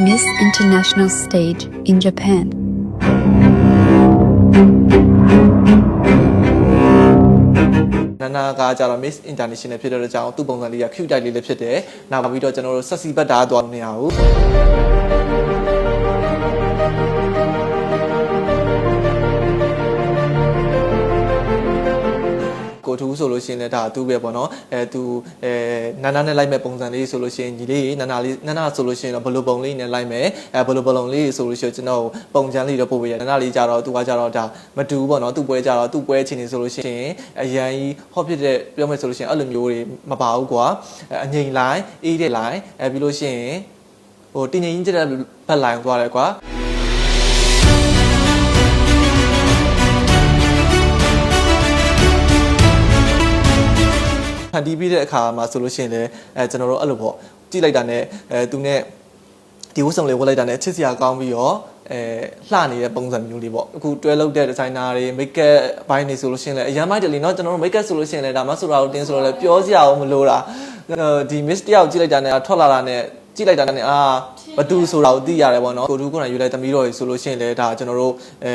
Miss International Stage in Japan. နာနာကကြတော့ Miss International ဖြစ်တဲ့အကြောင်းသူ့ပုံစံလေးက cute တိုက်လေးလည်းဖြစ်တယ်။နောက်ပြီးတော့ကျွန်တော်တို့ဆက်စီဘတ်တာသွားလို့မရဘူး။ကို ဆိုလို့ရှိရင်လည်းဒါသူပဲပေါ့နော်အဲသူအဲနာနာနဲ့လိုက်မဲ့ပုံစံလေးဆိုလို့ရှိရင်ညီလေးနာနာလေးနာနာဆိုလို့ရှိရင်တော့ဘလိုပုံလေးနဲ့လိုက်မယ်အဲဘလိုဘလုံးလေးဆိုလို့ရှိရင်ကျွန်တော်ပုံချမ်းလေးတော့ပို့ပေးရနာနာလေးကြတော့သူကကြတော့ဒါမတူဘူးပေါ့နော်သူ့ပွဲကြတော့သူ့ပွဲချင်းနေဆိုလို့ရှိရင်အရန်ကြီးဟော့ဖြစ်တဲ့ပြောမယ်ဆိုလို့ရှိရင်အဲ့လိုမျိုးတွေမပါဘူးကွာအဲအငိမ့်လိုက်အေးတဲ့လိုက်အဲပြီးလို့ရှိရင်ဟိုတင်းငိမ့်ကြီးတဲ့ဘက်လိုင်းသွားတယ်ကွာ ဖန်တီးပြီးတဲ့အခါမှာဆိုလို့ရှိရင်လည်းအဲကျွန်တော်တို့အဲ့လိုပေါ့ကြည့်လိုက်တာနဲ့အဲသူနဲ့ဒီဝတ်စုံလေးဝတ်လိုက်တာနဲ့ချစ်စရာကောင်းပြီးတော့အဲလှနေတဲ့ပုံစံမျိုးလေးပေါ့အခုတွဲလုပ်တဲ့ဒီဇိုင်နာတွေ make up ဘိုင်းနေဆိုလို့ရှိရင်လည်းအရန်မိုက်တယ်လीเนาะကျွန်တော်တို့ make up ဆိုလို့ရှိရင်လည်းဒါမှဆိုတော့တင်းဆိုတော့လည်းပြောစရာအောင်မလိုတာဒီ miss တယောက်ကြည့်လိုက်တာနဲ့ထွက်လာတာနဲ့ကြည့်လိုက်တာနဲ့အာဘသူဆိုတာကိုသိရတယ်ပေါ့နော်ကိုတူကိုယ်တိုင်ယူလိုက်သမီးတော်ကြီးဆိုလို့ရှိရင်လည်းဒါကျွန်တော်တို့အဲ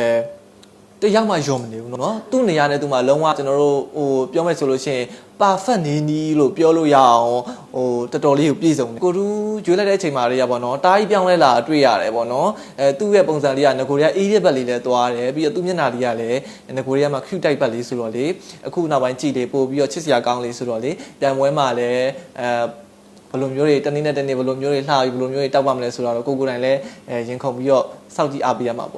တယောက်မှယုံမနေဘူးเนาะသူ့နေရာနဲ့သူ့မှာလုံးဝကျွန်တော်တို့ဟိုပြောမယ်ဆိုလို့ရှိရင် perfect နေနီးလို့ပြောလို့ရအောင်ဟိုတော်တော်လေးကိုပြည့်စုံတယ်ကိုတူးကျွေးလိုက်တဲ့အချိန်မှာလေးရပါတော့တားကြီးပြောင်းလဲလာတွေ့ရတယ်ပေါ့နော်အဲသူ့ရဲ့ပုံစံလေးကငကိုရီးယားအေးတဲ့ဘက်လေးလည်းသွားတယ်ပြီးတော့သူ့မျက်နှာလေးကလည်းငကိုရီးယားမှာ cute type ဘက်လေးဆိုတော့လေအခုနောက်ပိုင်းကြည့်လေပို့ပြီးတော့ချစ်စရာကောင်းလေးဆိုတော့လေတန်ပွဲမှာလည်းအဲဘယ်လိုမျိုးတွေတနေ့နဲ့တနေ့ဘယ်လိုမျိုးတွေလှပြီးဘယ်လိုမျိုးတွေတောက်ပါမလဲဆိုတော့ကိုကိုယ်တိုင်လည်းအဲရင်ခုန်ပြီးတော့စောင့်ကြည့်အားပေးရမှာပေါ့